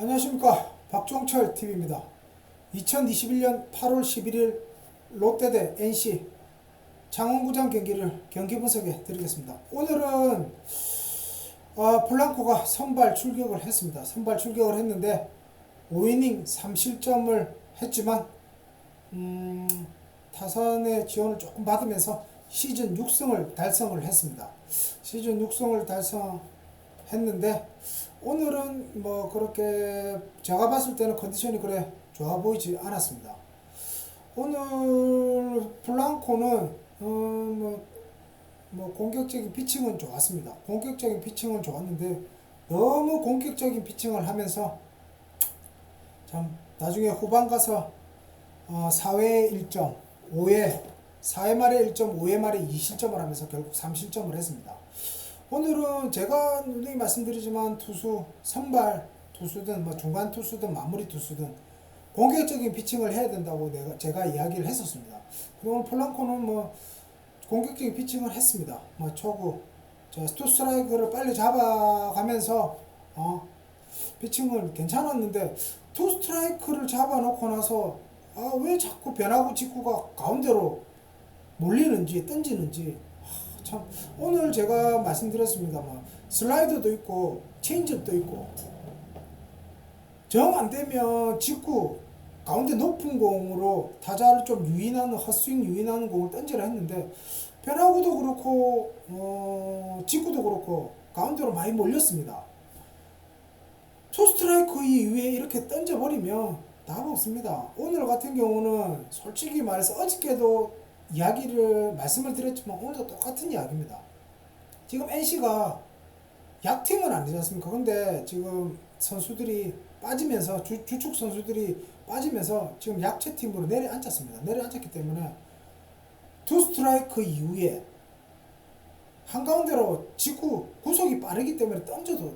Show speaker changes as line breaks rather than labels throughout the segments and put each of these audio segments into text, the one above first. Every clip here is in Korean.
안녕하십니까 박종철 TV입니다. 2021년 8월 11일 롯데 대 NC 창원구장 경기를 경기 분석해 드리겠습니다. 오늘은 어, 플랑코가 선발 출격을 했습니다. 선발 출격을 했는데 5이닝 3실점을 했지만 음, 타선의 지원을 조금 받으면서 시즌 6승을 달성을 했습니다. 시즌 6승을 달성했는데 오늘은 뭐 그렇게 제가 봤을 때는 컨디션이 그래 좋아 보이지 않았습니다. 오늘 플랑코는 어뭐 뭐 공격적인 피칭은 좋았습니다. 공격적인 피칭은 좋았는데 너무 공격적인 피칭을 하면서 참 나중에 후반 가서 어 4회 1점, 5회 4회 말에 1점, 5회 말에 2실점을 하면서 결국 3실점을 했습니다. 오늘은 제가 누누이 말씀드리지만 투수 선발 투수든 뭐 중간 투수든 마무리 투수든 공격적인 피칭을 해야 된다고 내가 제가 이야기를 했었습니다. 그리고 폴랑코는 뭐 공격적인 피칭을 했습니다. 뭐 초구 저 스투 스트라이크를 빨리 잡아가면서 어 피칭을 괜찮았는데 투 스트라이크를 잡아놓고 나서 아 왜 자꾸 변화구 직구가 가운데로 몰리는지 던지는지 하, 참 오늘 제가 말씀드렸습니다만 슬라이더도 있고 체인지업도 있고 정 안 되면 직구 가운데 높은 공으로 타자를 좀 유인하는 헛스윙 유인하는 공을 던지라 했는데 변화구도 그렇고 어, 직구도 그렇고 가운데로 많이 몰렸습니다. 투 스트라이크 이후에 이렇게 던져버리면 답 없습니다. 오늘 같은 경우는 솔직히 말해서 어저께도 이야기를 말씀을 드렸지만 오늘도 똑같은 이야기입니다. 지금 NC가 약팀은 아니지 않습니까? 근데 지금 선수들이 빠지면서 주, 주축 선수들이 빠지면서 지금 약체 팀으로 내려앉았습니다. 내려앉았기 때문에 투 스트라이크 이후에 한가운데로 직구 구속이 빠르기 때문에 던져도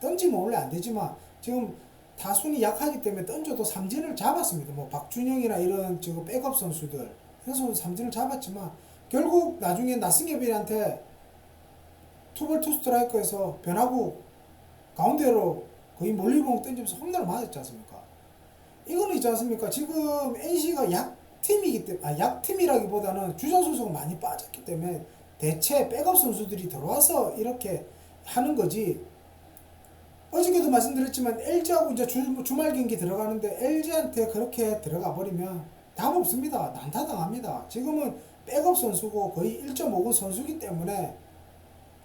던지면 원래 안 되지만 지금 다순이 약하기 때문에 던져도 삼진을 잡았습니다. 뭐 박준영이나 이런 지금 백업 선수들 선수 삼진을 잡았지만 결국 나중에 나승엽이한테 투볼 투 스트라이크에서 변하고 가운데로 거의 몰리공 던지면서 홈런을 맞았지 않습니까? 이거는 있지 않습니까? 지금 NC가 약팀이기 때문에 아 약팀이라기보다는 주전 선수가 많이 빠졌기 때문에 대체 백업 선수들이 들어와서 이렇게 하는 거지. 어저께도 말씀드렸지만 LG하고 이제 주, 주말 경기 들어가는데 LG한테 그렇게 들어가 버리면 답 없습니다. 난타당합니다. 지금은 백업 선수고 거의 1.5군 선수기 때문에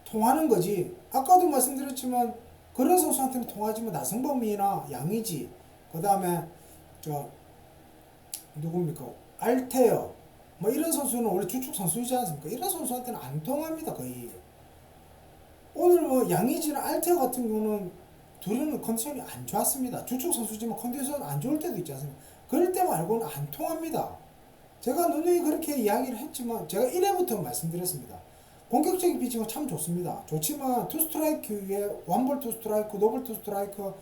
통하는 거지. 아까도 말씀드렸지만 그런 선수한테는 통하지만 나성범이나 양의지 그 다음에 저 누굽니까 알테어 뭐 이런 선수는 원래 주축 선수이지 않습니까? 이런 선수한테는 안 통합니다 거의. 오늘 뭐 양의지나 알테어 같은 경우는 둘은 컨디션이 안 좋았습니다. 주축 선수지만 컨디션 안 좋을 때도 있지 않습니까? 그럴 때 말고는 안 통합니다. 제가 누누이 그렇게 이야기를 했지만 제가 1회부터 말씀드렸습니다. 공격적인 피칭은 참 좋습니다. 좋지만 투 스트라이크 위에 원볼 투 스트라이크, 노볼 투 스트라이크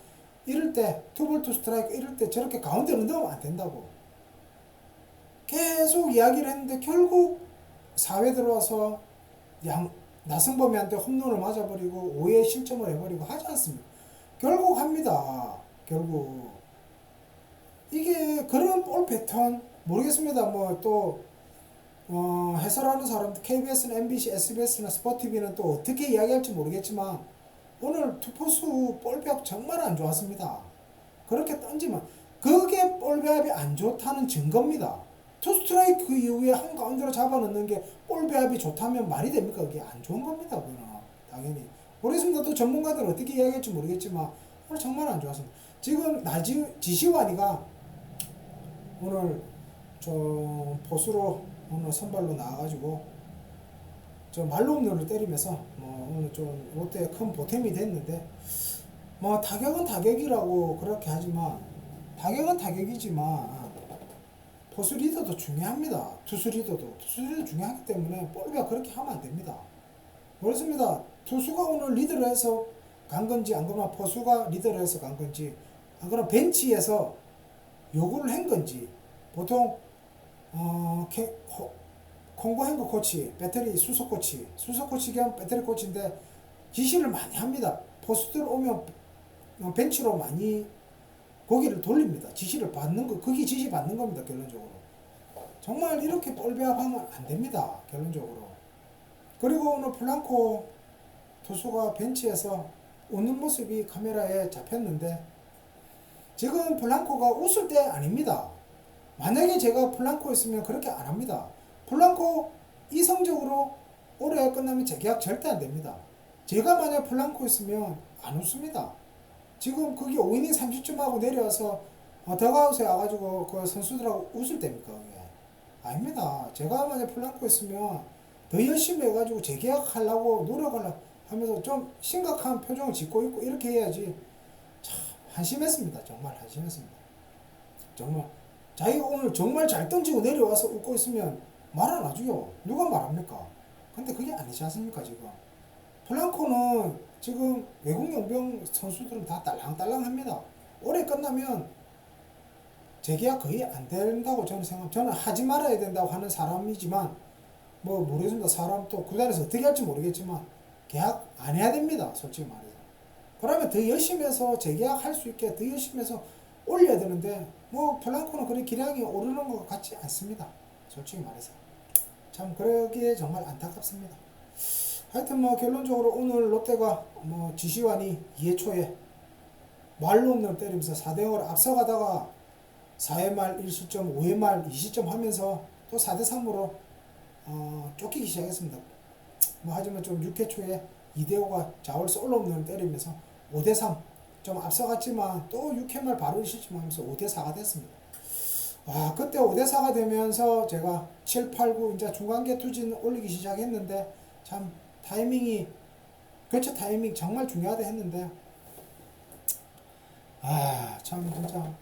이럴 때 투볼 투 스트라이크 이럴 때 저렇게 가운데로 넣으면 안 된다고 계속 이야기를 했는데 결국 4회 들어와서 양 나승범이한테 홈런을 맞아버리고 5회 실점을 해버리고 하지 않습니까? 결국 합니다. 결국 이게 그런 볼 패턴 모르겠습니다. 뭐또 어, 해설하는 사람들 KBS는 MBC, SBS나 스포티비는 또 어떻게 이야기할지 모르겠지만 오늘 투포수 볼배합 정말 안 좋았습니다. 그렇게 던지면 그게 볼배합이 안 좋다는 증거입니다. 투 스트라이크 이후에 한 가운데로 잡아넣는 게 볼배합이 좋다면 말이 됩니까? 그게 안 좋은 겁니다. 그거는 당연히 모르겠습니다. 또 전문가들은 어떻게 이야기할지 모르겠지만 오늘 정말 안 좋았습니다. 지금 나지 지시완이가 오늘 저 포수로 오늘 선발로 나와가지고 저 말로 홈런을 때리면서 뭐 오늘 좀 롯데에 큰 보탬이 됐는데 뭐 타격은 타격이라고 그렇게 하지만 타격은 타격이지만 포수 리더도 중요합니다. 투수 리더도 투수 리더 중요하기 때문에 볼배가 그렇게 하면 안 됩니다. 그렇습니다. 투수가 오늘 리드를 해서 간 건지 안 그러면 포수가 리드를 해서 간 건지 안 그러면 벤치에서 요구를 한 건지 보통 어, 콩고 행거 코치, 배터리 수석 코치, 수석 코치 겸 배터리 코치인데 지시를 많이 합니다. 포수들 오면 어, 벤치로 많이 고기를 돌립니다. 지시를 받는 거, 그게 지시 받는 겁니다. 결론적으로. 정말 이렇게 뻘배합하면 안 됩니다. 결론적으로. 그리고 오늘 플랑코 투수가 벤치에서 웃는 모습이 카메라에 잡혔는데 지금 플랑코가 웃을 때 아닙니다. 만약에 제가 플랑코였으면 그렇게 안 합니다. 플랑코 이성적으로 올해 끝나면 재계약 절대 안 됩니다. 제가 만약 플랑코였으면 안 웃습니다. 지금 그게 5이닝 30점 하고 내려와서 어, 더가웃에 와가지고 그 선수들하고 웃을 때입니까? 그게? 아닙니다. 제가 만약 플랑코였으면 더 열심히 해가지고 재계약하려고 노력을 하면서 좀 심각한 표정을 짓고 있고 이렇게 해야지 참 한심했습니다. 정말 한심했습니다. 정말 자기가 오늘 정말 잘 던지고 내려와서 웃고 있으면 말 안 하죠. 누가 말합니까? 근데 그게 아니지 않습니까 지금? 플랑코는 지금 외국 용병 선수들은 다 딸랑딸랑합니다. 올해 끝나면 재계약 거의 안 된다고 저는 생각. 저는 하지 말아야 된다고 하는 사람이지만 뭐 모르겠습니다. 사람 또 구단에서 어떻게 할지 모르겠지만 계약 안 해야 됩니다. 솔직히 말해서. 그러면 더 열심히 해서 재계약 할 수 있게 더 열심히 해서 올려야 되는데 뭐 플랑코는 그런 기량이 오르는 것 같지 않습니다. 솔직히 말해서. 참 그러기에 정말 안타깝습니다. 하여튼 뭐 결론적으로 오늘 롯데가 뭐 지시환이 2회 초에 말론을 때리면서 4대 0으로 앞서가다가 4회 말 1실점, 5회 말 2실점 하면서 또 4대 3으로 어, 쫓기기 시작했습니다. 뭐 하지만 좀 6회 초에 이대호가 자월 솔로홈런을 때리면서 5대 3 좀 앞서갔지만 또 6회 말 바로 1실점 하면서 5대 4가 됐습니다. 와 그때 5대 4가 되면서 제가 7, 8, 9 이제 중간계 투진 올리기 시작했는데 참 타이밍이 교체 타이밍 정말 중요하다 했는데 아 참 진짜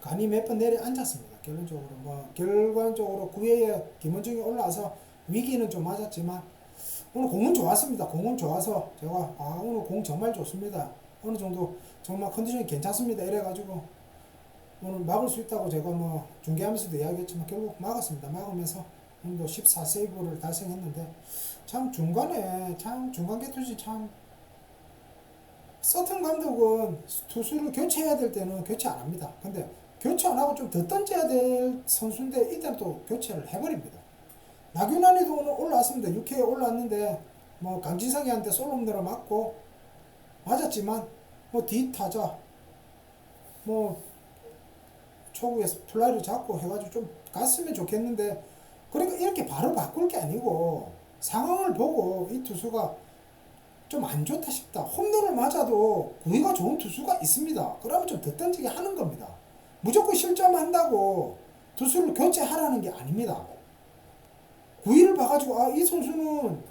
간이 몇 번 내려 앉았습니다. 결론적으로 뭐 결과적으로 9회에 김원중이 올라와서 위기는 좀 맞았지만 오늘 공은 좋았습니다. 공은 좋아서 제가 아 오늘 공 정말 좋습니다. 어느 정도 정말 컨디션이 괜찮습니다. 이래가지고 오늘 막을 수 있다고 제가 뭐 중계하면서도 이야기했지만 결국 막았습니다. 막으면서 오늘도 14세이브를 달성했는데 참 중간에 참 중간 개투지 참 서튼 감독은 투수를 교체해야 될 때는 교체 안 합니다. 근데 교체 안 하고 좀 더 던져야 될 선수인데 이때는 또 교체를 해버립니다. 나균환이도 오늘 올라왔습니다. 6회에 올라왔는데 뭐 강진성이한테 솔홈런을 맞고 맞았지만 뭐 뒷타자 뭐 초구에 플라이를 잡고 해가지고 좀 갔으면 좋겠는데 그러니까 이렇게 바로 바꿀 게 아니고 상황을 보고 이 투수가 좀 안 좋다 싶다. 홈런을 맞아도 구위가 좋은 투수가 있습니다. 그러면 좀 더 던지게 하는 겁니다. 무조건 실점한다고 투수를 교체하라는 게 아닙니다. 구위를 봐가지고 아 이 선수는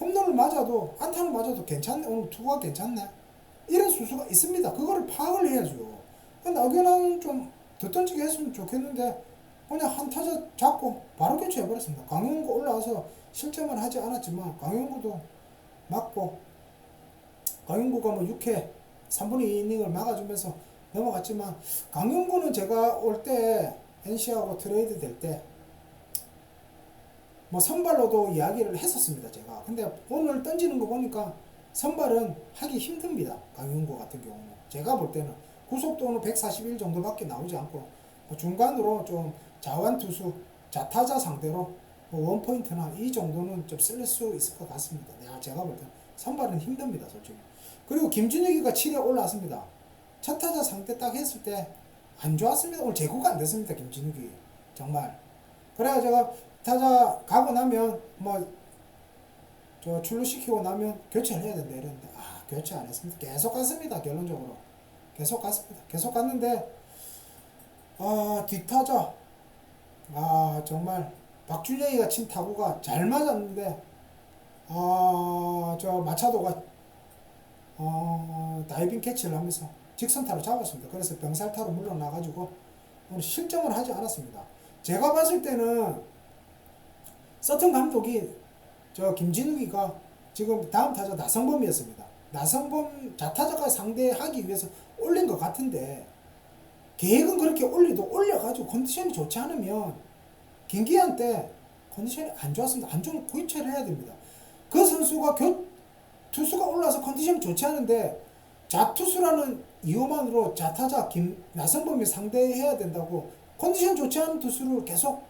홈런을 맞아도 안타를 맞아도 괜찮네 오늘 투구가 괜찮네 이런 수수가 있습니다. 그거를 파악을 해야죠. 나균은 좀더 던지게 했으면 좋겠는데 그냥 한 타자 잡고 바로 교체해버렸습니다. 강용구 올라와서 실점을 하지 않았지만 강용구도 맞고 강용구가 뭐 6회 3분의 2이닝을 막아주면서 넘어갔지만 강용구는 제가 올 때 NC하고 트레이드 될 때 뭐 선발로도 이야기를 했었습니다 제가 근데 오늘 던지는 거 보니까 선발은 하기 힘듭니다 강용구 같은 경우는 제가 볼 때는 구속도는 141 정도밖에 나오지 않고 뭐 중간으로 좀 자완 투수 자타자 상대로 뭐 원포인트나 이 정도는 좀 쓸 수 있을 것 같습니다. 내가 제가 볼 때는 선발은 힘듭니다, 솔직히. 그리고 김준혁이가 7회 올라왔습니다. 첫 타자 상대 딱 했을 때 안 좋았습니다. 오늘 제구가 안 됐습니다, 김준혁이. 정말. 그래가 제가 타자 가고 나면 뭐 저 출루시키고 나면 교체를 해야 된다 이랬는데 아 교체 안 했습니다. 계속 갔습니다, 결론적으로. 계속 갔습니다. 계속 갔는데 아 뒷타자 아 정말 박준영이가 친 타구가 잘 맞았는데 아저 마차도가 어 다이빙 캐치를 하면서 직선타로 잡았습니다. 그래서 병살타로 물러나가지고 오늘 실점을 하지 않았습니다. 제가 봤을 때는 서튼 감독이 저 김진욱이가 지금 다음 타자 나성범이었습니다. 나성범 자타자가 상대하기 위해서 올린 것 같은데 계획은 그렇게 올리도 올려가지고 컨디션이 좋지 않으면 김기한 때 컨디션이 안 좋았습니다. 안 좋으면 교체를 해야 됩니다. 그 선수가 교, 투수가 올라서 컨디션이 좋지 않은데 좌투수라는 이유만으로 좌타자 김 나성범이 상대해야 된다고 컨디션 좋지 않은 투수를 계속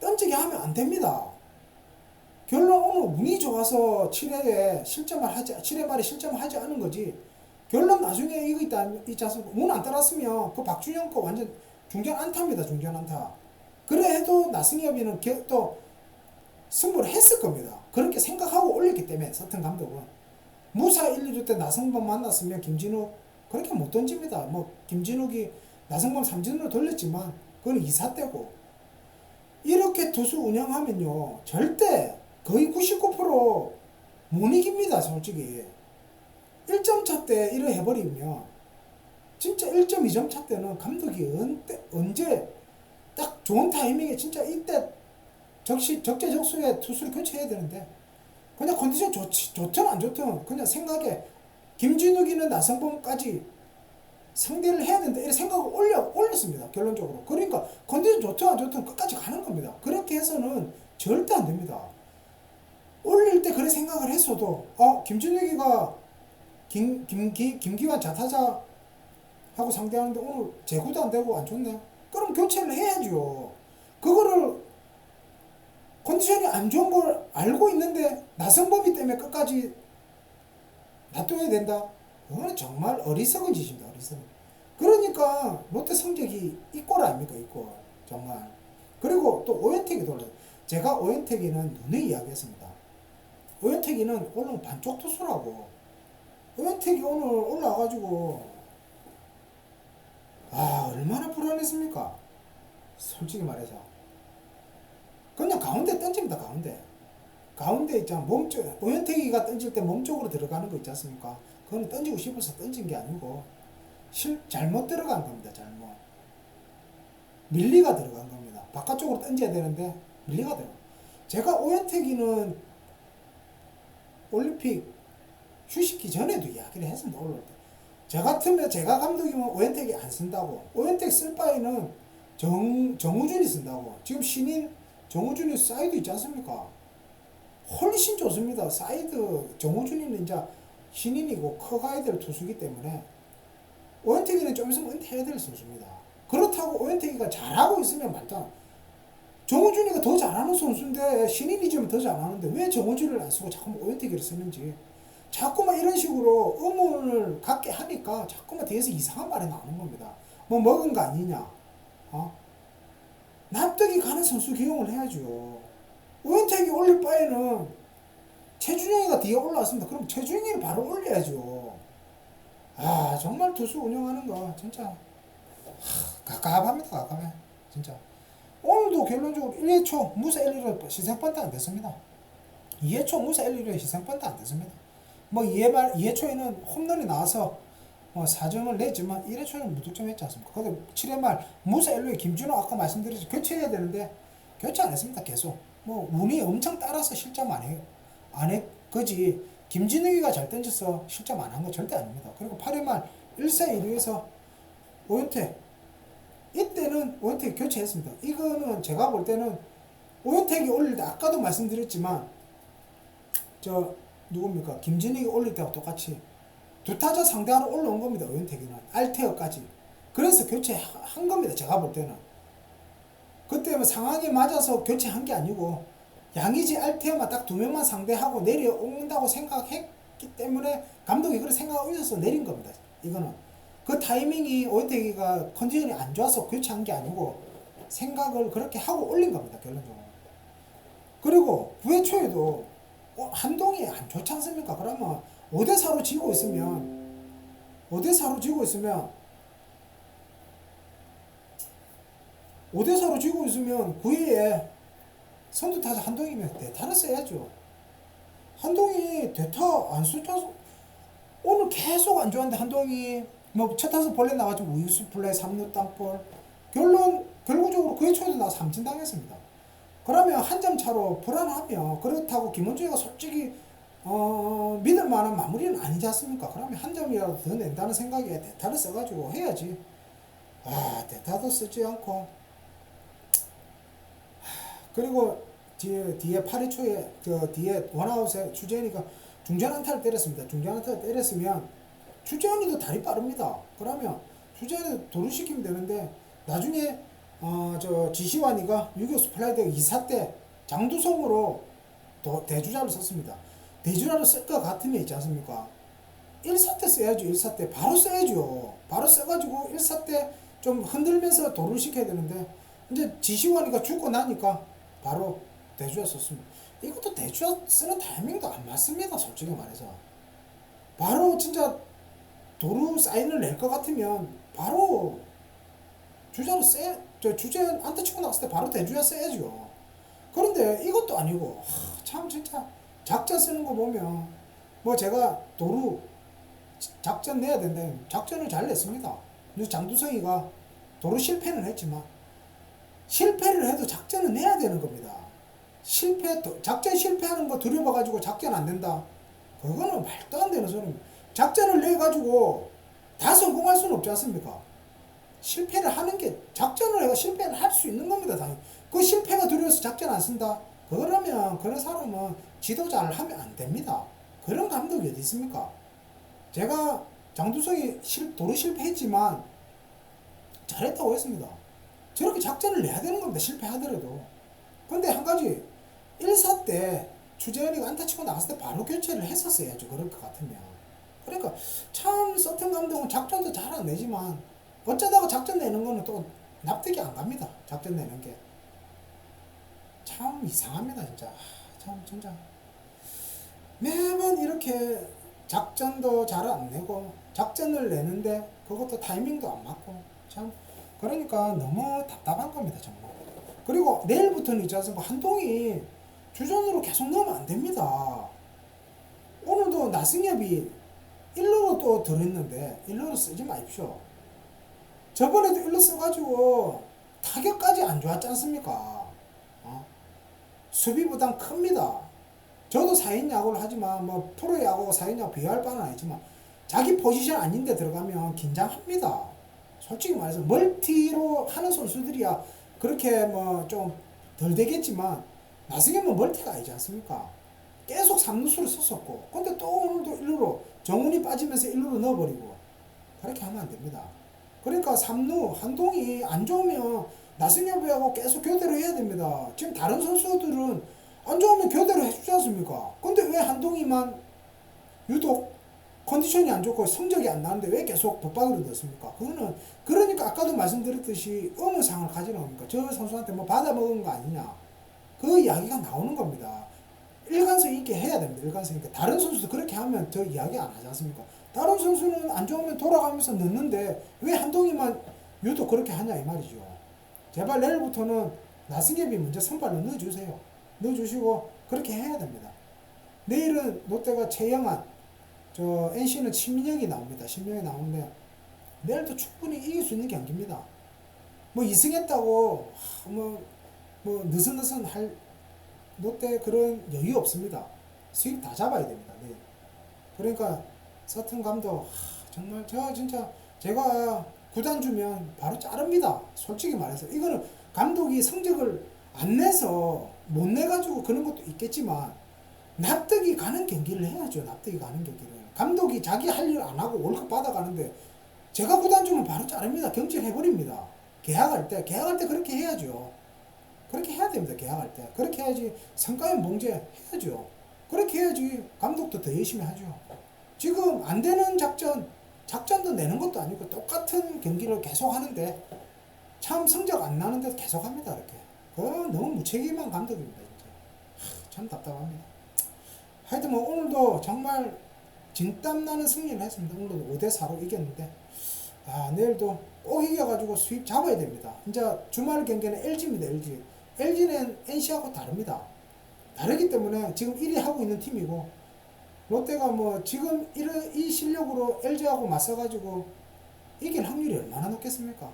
던지게 하면 안 됩니다. 운이 좋아서 7회에 실점을 하지 7회 말에 실점을 하지 않은 거지. 결론 나중에 이거 있다 있지 않습니까? 운안 따랐으면 그 박준영 거 완전 중견 안타입니다. 중견 안타. 그래 해도 나승엽이는 겨- 또 승부를 했을 겁니다. 그렇게 생각하고 올렸기 때문에 서튼 감독은 무사 1, 2루 때 나성범 만났으면 김진욱 그렇게 못 던집니다. 뭐 김진욱이 나성범 삼진으로 돌렸지만 그건 2사 때고 이렇게 투수 운영하면요 절대 거의 99%못 이깁니다 솔직히. 1점 차 때 이래 해버리면 진짜 1점 2점 차 때는 감독이 언제, 언제 딱 좋은 타이밍에 진짜 이때 적시 적재적소에 투수를 교체해야 되는데 그냥 컨디션 좋지 좋든 안 좋든 그냥 생각에 김진욱이는 나성범까지 상대를 해야 된다 이런 생각을 올려 올렸습니다 결론적으로. 그러니까 컨디션 좋든 안 좋든 끝까지 가는 겁니다. 그렇게 해서는 절대 안 됩니다 올릴 때 그래 생각을 했어도 어 김진욱이가 김, 김, 김, 김기환 자타자 하고 상대하는데 오늘 제구도 안 되고 안 좋네 그럼 교체를 해야죠 그거를 컨디션이 안 좋은 걸 알고 있는데 나성범이 때문에 끝까지 놔둬야 된다. 그거는 정말 어리석은 짓입니다. 어리석은. 그러니까 롯데 성적이 이꼴 아닙니까 이꼴 정말. 그리고 또 오현택이 돌려. 제가 오현택이는 눈에 이야기했습니다. 오현택이는 오늘 반쪽 투수라고. 오현택이 오늘 올라와가지고 아 얼마나 불안했습니까? 솔직히 말해서. 그냥 가운데 던집니다 가운데 가운데 있잖아 몸쪽 오현택이가 던질 때 몸쪽으로 들어가는 거 있지 않습니까 그건 던지고 싶어서 던진 게 아니고 실 잘못 들어간 겁니다 잘못 밀리가 들어간 겁니다 바깥쪽으로 던져야 되는데 밀리가 들어 제가 오현택이는 올림픽 휴식기 전에도 이야기를 했습니다 올라올 때 저 같으면 제가 감독이면 오현택이 안 쓴다고 오현택 쓸 바에는 정, 정우준이 쓴다고 지금 신인 정우준이 사이드 있지 않습니까? 훨씬 좋습니다. 사이드 정우준이는 이제 신인이고 커가야 될 투수기 때문에 오현택이는 좀 있으면 은퇴해야 될 선수입니다. 그렇다고 오현택이가 잘하고 있으면 말다. 정우준이가 더 잘하는 선수인데 신인이지만 더 잘하는데 왜 정우준을 안 쓰고 자꾸 오현택이를 쓰는지 자꾸만 이런 식으로 의문을 갖게 하니까 자꾸만 뒤에서 이상한 말이 나오는 겁니다. 뭐 먹은 거 아니냐? 어? 납득이 가는 선수 기용을 해야죠. 오현택이 올릴 바에는 최준영이가 뒤에 올라왔습니다. 그럼 최준영이를 바로 올려야죠. 아 정말 투수 운영하는 거 진짜 하, 갑갑합니다. 갑갑해 진짜. 오늘도 결론적으로 1회초 무사 1, 2로 시생펀트 안 됐습니다. 2회초 무사 1, 2로 시생펀트 안 됐습니다. 뭐 2회, 2회초에는 홈런이 나와서 뭐 4점을 냈지만 1회초는 무득점 했지 않습니까? 근데 7회 말 무사 1루에 김준호 아까 말씀드렸죠. 교체해야 되는데 교체 안 했습니다. 계속. 뭐 운이 엄청 따라서 실점 안 해요. 안 해. 그지. 김진욱이가 잘 던져서 실점 안한거 절대 아닙니다. 그리고 8회 말 1사 1루에서 오현택 이때는 오현택이 교체했습니다. 이거는 제가 볼 때는 오현택이 올릴 때 아까도 말씀드렸지만 저 누굽니까 김진욱이 올릴 때와 똑같이 두 타자 상대하러 올라온 겁니다. 오현택이는 알테어까지. 그래서 교체한 겁니다. 제가 볼 때는. 그때 뭐 상황에 맞아서 교체한 게 아니고 양의지 알테어만 딱 두 명만 상대하고 내려온다고 생각했기 때문에 감독이 그렇게 생각하고 있어서 내린 겁니다. 이거는 그 타이밍이 오현택이가 컨디션이 안 좋아서 교체한 게 아니고 생각을 그렇게 하고 올린 겁니다. 결론적으로. 그리고 9회 초에도 어, 한동이 안 좋지 않습니까? 그러면 5대 4로 지고 있으면 5대 4로 지고 있으면 5대 4로 지고 있으면 9회에 선두 타자 한동이면 대타를 써야죠. 한동이 대타 안 쓰자 오늘 계속 안 좋았는데 한동이 뭐첫 타석 벌레 나가지고 우유수 플레이 3루 땅볼 결론 결국적으로 9회 초에도 나 삼진 당했습니다. 그러면 한 점 차로 불안하며 그렇다고 김원중이가 솔직히 어, 믿을 만한 마무리는 아니지 않습니까? 그러면 한 점이라도 더 낸다는 생각에 대타를 써가지고 해야지. 아, 대타도 쓰지 않고. 하, 그리고 뒤에, 뒤에 8회 초에, 그 뒤에 원아웃에 주재현이가 중전 안타를 때렸습니다. 중전 안타를 때렸으면 주재원이도 다리 빠릅니다. 그러면 주재원이 도루 시키면 되는데 나중에 어, 저 지시환이가 6.25 스플라이드 2사 때 장두성으로 도, 대주자를 썼습니다. 대주자를 쓸 것 같으면 있지 않습니까? 1사 때 써야죠. 1사 때 바로 써야죠. 바로 써가지고 1사 때 좀 흔들면서 도루를 시켜야 되는데 이제 지시환이가 죽고 나니까 바로 대주자 썼습니다. 이것도 대주자 쓰는 타이밍도 안 맞습니다. 솔직히 말해서. 바로 진짜 도루 사인을 낼 것 같으면 바로 주자로 쎄, 저 주제 안타 치고 나갔을 때 바로 대주자 써야죠. 그런데 이것도 아니고 하, 참 진짜 작전 쓰는 거 보면 뭐 제가 도루 작전 내야 된다. 작전을 잘 냈습니다. 장두성이가 도루 실패는 했지만 실패를 해도 작전은 내야 되는 겁니다. 실패 작전 실패하는 거 두려워 가지고 작전 안 된다. 그거는 말도 안 되는 소리입니다. 작전을 내 가지고 다 성공할 수는 없지 않습니까? 실패를 하는 게 작전을 해가 실패를 할 수 있는 겁니다. 당연히. 그 실패가 두려워서 작전 안 쓴다. 그러면 그런 사람은 지도자를 하면 안 됩니다. 그런 감독이 어디 있습니까? 제가 장두성이 실, 도로 실패했지만 잘했다고 했습니다. 저렇게 작전을 내야 되는 겁니다. 실패하더라도. 근데 한 가지 1사 때 주재현이가 안타 치고 나갔을 때 바로 교체를 했었어야죠. 그럴 것 같으면. 그러니까 참 서튼 감독은 작전도 잘 안 내지만 어쩌다가 작전 내는 거는 또 납득이 안 갑니다. 작전 내는 게. 참 이상합니다. 진짜. 참 진짜. 매번 이렇게 작전도 잘 안 내고 작전을 내는데 그것도 타이밍도 안 맞고 참 그러니까 너무 답답한 겁니다 정말 그리고 내일부터는 있지 않습니까 한동이 주전으로 계속 넣으면 안 됩니다 오늘도 나승엽이 1루로 또 들었는데 1루로 쓰지 마십시오 저번에도 1루 써가지고 타격까지 안 좋았지 않습니까 어? 수비 부담 큽니다 저도 4인 야구를 하지만 뭐 프로 야구가 4인 야구 비교할 바는 아니지만 자기 포지션 아닌데 들어가면 긴장합니다. 솔직히 말해서 멀티로 하는 선수들이야 그렇게 뭐 좀 덜 되겠지만 나승엽은 멀티가 아니지 않습니까? 계속 3루수를 썼었고 근데 또 오늘도 1루로 정훈이 빠지면서 1루로 넣어버리고 그렇게 하면 안 됩니다. 그러니까 3루 한동이 안 좋으면 나승엽하고 계속 교대로 해야 됩니다. 지금 다른 선수들은 안 좋으면 교대로 해주지 않습니까? 근데 왜 한동이만 유독 컨디션이 안 좋고 성적이 안 나는데 왜 계속 붙박이로 넣습니까? 그거는 그러니까 아까도 말씀드렸듯이 의무상을 가지는 겁니까? 저 선수한테 뭐 받아먹은 거 아니냐? 그 이야기가 나오는 겁니다. 일관성 있게 해야 됩니다. 일관성 있게. 다른 선수도 그렇게 하면 더 이야기 안 하지 않습니까? 다른 선수는 안 좋으면 돌아가면서 넣는데 왜 한동이만 유독 그렇게 하냐 이 말이죠. 제발 내일부터는 나승엽이 먼저 선발로 넣어주세요. 넣어주시고 그렇게 해야 됩니다. 내일은 롯데가 최영한, 저 NC는 신민혁이 나옵니다. 신민혁이 나오는데 내일도 충분히 이길 수 있는 경기입니다. 뭐 2승했다고 뭐, 뭐 느슨느슨 할 롯데 그런 여유 없습니다. 수입 다 잡아야 됩니다. 네. 그러니까 서튼 감독 정말 저 진짜 제가 구단 주면 바로 자릅니다. 솔직히 말해서 이거는 감독이 성적을 안 내서 못 내가지고 그런 것도 있겠지만 납득이 가는 경기를 해야죠. 납득이 가는 경기를. 감독이 자기 할 일 안 하고 월급 받아가는데 제가 구단 주면 바로 자릅니다. 경질해버립니다. 계약할 때, 계약할 때 그렇게 해야죠. 그렇게 해야 됩니다. 계약할 때. 그렇게 해야지 성과연 봉제 해야죠. 그렇게 해야지 감독도 더 열심히 하죠. 지금 안 되는 작전, 작전도 내는 것도 아니고 똑같은 경기를 계속 하는데 참 성적 안 나는데 계속 합니다. 이렇게. 그 너무 무책임한 감독입니다. 진짜. 하, 참 답답합니다. 하여튼 뭐 오늘도 정말 진땀 나는 승리를 했습니다. 오늘도 5대 4로 이겼는데 아 내일도 꼭 이겨가지고 수입 잡아야 됩니다. 이제 주말 경기는 LG입니다. LG. LG는 NC하고 다릅니다. 다르기 때문에 지금 1위 하고 있는 팀이고 롯데가 뭐 지금 이런 이 실력으로 LG하고 맞서가지고 이길 확률이 얼마나 높겠습니까?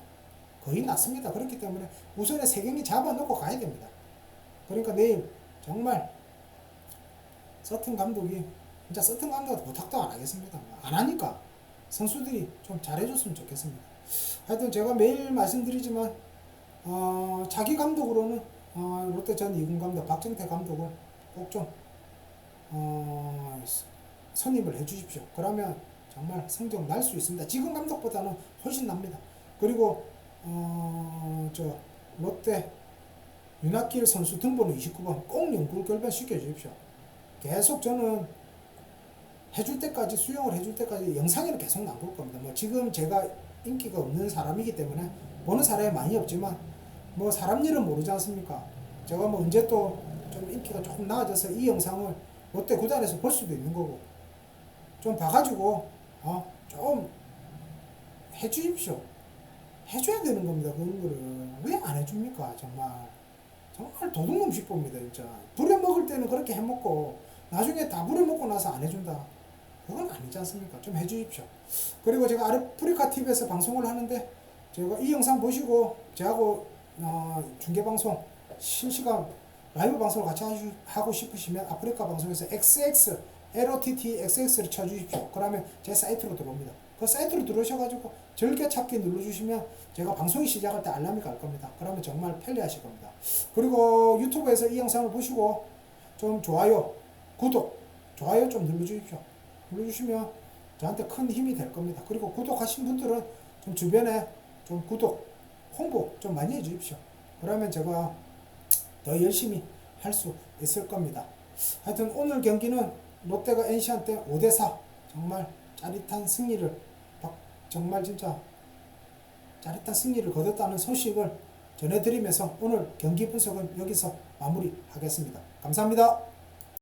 거의 낮습니다. 그렇기 때문에 우선에 세 경기 잡아놓고 가야 됩니다. 그러니까 내일 정말 서튼 감독이 진짜 서튼 감독한테 부탁도 안 하겠습니다. 안 하니까 선수들이 좀 잘해줬으면 좋겠습니다. 하여튼 제가 매일 말씀드리지만 어, 자기 감독으로는 어, 롯데 전 2군 감독 박정태 감독을 꼭좀 어, 선임을 해주십시오. 그러면 정말 성적 날 수 있습니다. 지금 감독보다는 훨씬 납니다. 그리고 어, 저 롯데 윤학길 선수 등번호 29번 꼭 연구 결반 시켜 주십시오. 계속 저는 해줄 때까지 수영을 해줄 때까지 영상에는 계속 남길 겁니다. 뭐 지금 제가 인기가 없는 사람이기 때문에 보는 사람이 많이 없지만 뭐 사람 일은 모르지 않습니까? 제가 뭐 언제 또 좀 인기가 조금 나아져서 이 영상을 롯데 구단에서 볼 수도 있는 거고 좀 봐가지고 어 좀 해주십시오. 해줘야 되는 겁니다. 그런 거를 왜 안 해줍니까? 정말 정말 도둑놈식 봅니다. 진짜 부려 먹을 때는 그렇게 해먹고 나중에 다 부려 먹고 나서 안 해준다. 그건 아니지 않습니까? 좀 해주십시오. 그리고 제가 아르프리카 TV에서 방송을 하는데 제가 이 영상 보시고 저하고 어, 중계 방송 실시간 라이브 방송을 같이 하시- 하고 싶으시면 아프리카 방송에서 XX LOTT XX를 쳐주십시오. 그러면 제 사이트로 들어옵니다. 그 사이트로 들어오셔가지고 절개 찾기 눌러주시면 제가 방송이 시작할 때 알람이 갈 겁니다. 그러면 정말 편리하실 겁니다. 그리고 유튜브에서 이 영상을 보시고 좀 좋아요, 구독, 좋아요 좀 눌러주십시오. 눌러주시면 저한테 큰 힘이 될 겁니다. 그리고 구독하신 분들은 좀 주변에 좀 구독, 홍보 좀 많이 해주십시오. 그러면 제가 더 열심히 할 수 있을 겁니다. 하여튼 오늘 경기는 롯데가 NC한테 5대4 정말 짜릿한 승리를 박- 정말 진짜 짜릿한 승리를 거뒀다는 소식을 전해드리면서 오늘 경기 분석은 여기서 마무리하겠습니다. 감사합니다.